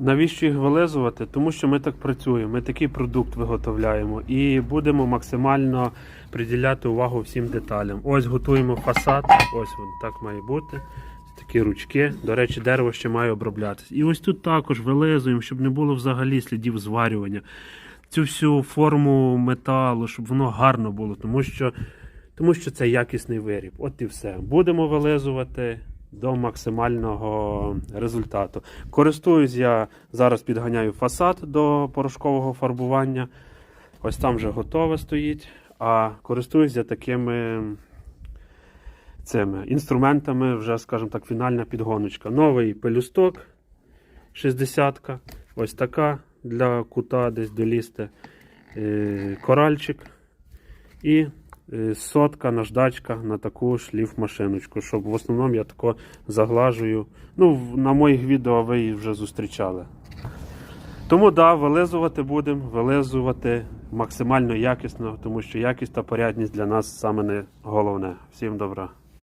Навіщо їх вилизувати? Тому що ми так працюємо, ми такий продукт виготовляємо і будемо максимально приділяти увагу всім деталям. Ось готуємо фасад, ось він так має бути. Такі ручки. До речі, дерево ще має оброблятися. І ось тут також вилизуємо, щоб не було взагалі слідів зварювання. Цю всю форму металу, щоб воно гарно було, тому що, тому що це якісний виріб. От і все. Будемо вилизувати до максимального результату. Користуюсь я зараз підганяю фасад до порошкового фарбування. Ось там вже готове стоїть. А користуюсь я такими цими інструментами, вже, скажімо так, фінальна підгоночка. Новий пелюсток 60 ось така для кута десь долізти. Е, Коральчик і сотка наждачка на таку шліф-машиночку, щоб в основному я тако заглажую. Ну, на моїх відео ви її вже зустрічали. Тому да, вилизувати будемо, вилизувати максимально якісно, тому що якість та порядність для нас саме не головне. Всім добра.